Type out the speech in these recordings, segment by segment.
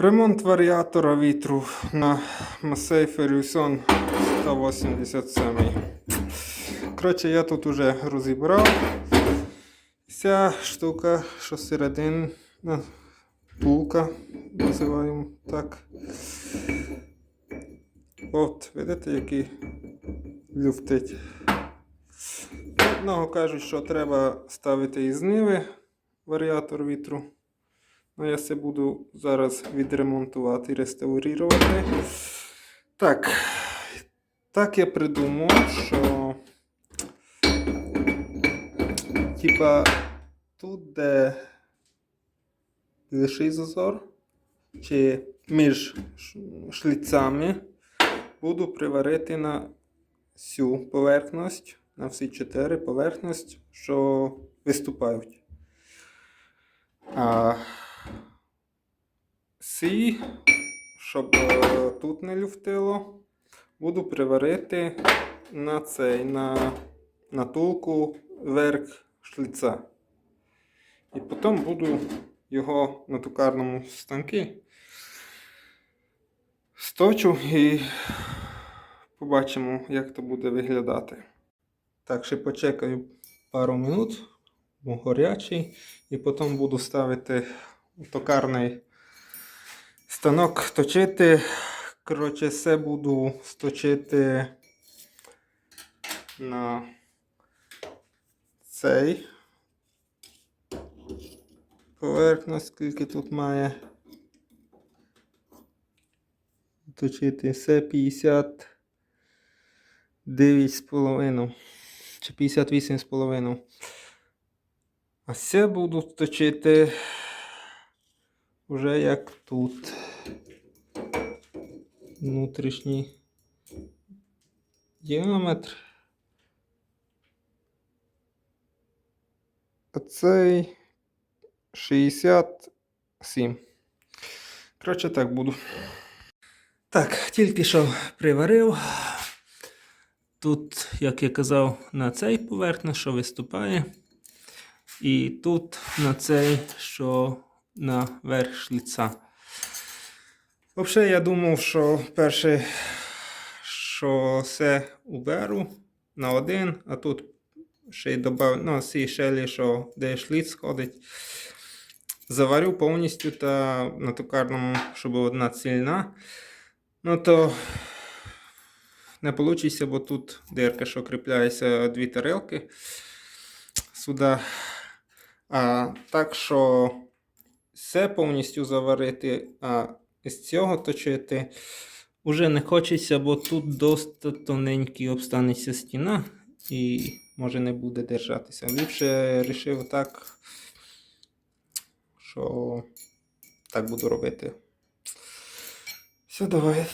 Ремонт варіатора вітру на Massey Ferguson 187. Коротше, я тут уже розібрав. Ця штука, що середина булка, називаємо так. От, видите, який люфтить. Одного кажуть, що треба ставити із ниви варіатор вітру. Ну, я це буду зараз відремонтувати і реставрувати. Так. Так я придумав, що. Типа тут, де лиший зазор, чи між ш- шліцами, буду приварити на всю поверхність, на всі чотири поверхність, що виступають. А сі, щоб е, тут не люфтило, буду приварити на цей, на натулку верх шліця. І потім буду його на токарному станки сточу і побачимо, як то буде виглядати. Так, ще почекаю пару минут, бо горячий, і потім буду ставити токарний станок точити. Коротше, все буду сточити на цей поверхність, скільки тут має точити. Це 59,5 чи 58,5. А це буду точити вже як тут. Внутрішній діаметр. А цей 67. Коротше, так буду. Так, тільки що приварив. Тут, як я казав, на цей поверхня, що виступає. І тут на цей, що на верх шліца. Взагалі, я думав, що перше, що все уберу на один, а тут ще й добав, ну, ці шелі, що де шліц ходить. Заварю повністю та на токарному, щоб одна цільна. Ну то не вийде, бо тут дирка, що кріпляється дві тарелки сюди. А, так що все повністю заварити, а з цього точити уже не хочеться, бо тут досить тоненький обстанеться стіна і може не буде держатися. Ліпше вирішив так, що так буду робити. Все, давай.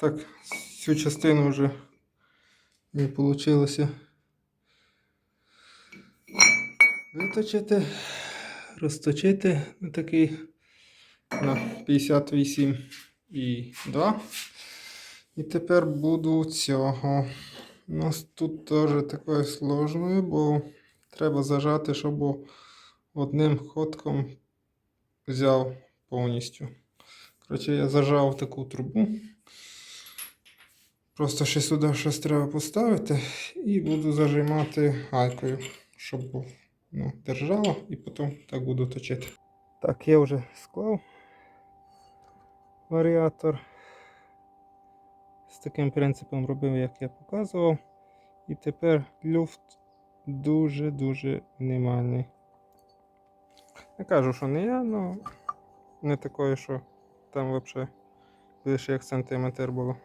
Так, цю частину вже не вийшло виточити, розточити на такий на 58 і 2. І тепер буду цього. У нас тут теж такою сложною, бо треба зажати, щоб одним ходком взяв повністю. Коротше, я зажав таку трубу. Просто ще сюди щось треба поставити і буду зажимати гайкою, щоб ну, держало, і потім так буду точити. Так, я вже склав варіатор. З таким принципом робив, як я показував. І тепер люфт дуже-дуже мінімальний. Не кажу, що не я, але не такої, що там взагалі лише як сантиметр було.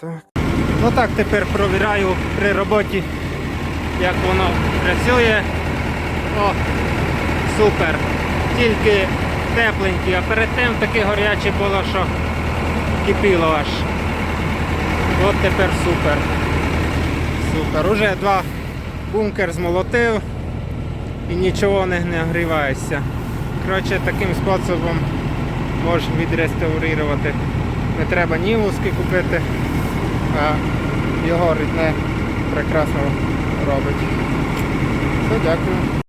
Так. Ну так, тепер провіряю при роботі, як воно працює. О, супер. Тільки тепленький, а перед тим таке гаряче було, що кипіло аж. От тепер супер. Супер. Уже два бункер змолотив і нічого не нагрівається. Коротше, таким способом можеш відреставрувати. Не треба ні вузки купити, а його рідне прекрасно робить. Все, дякую.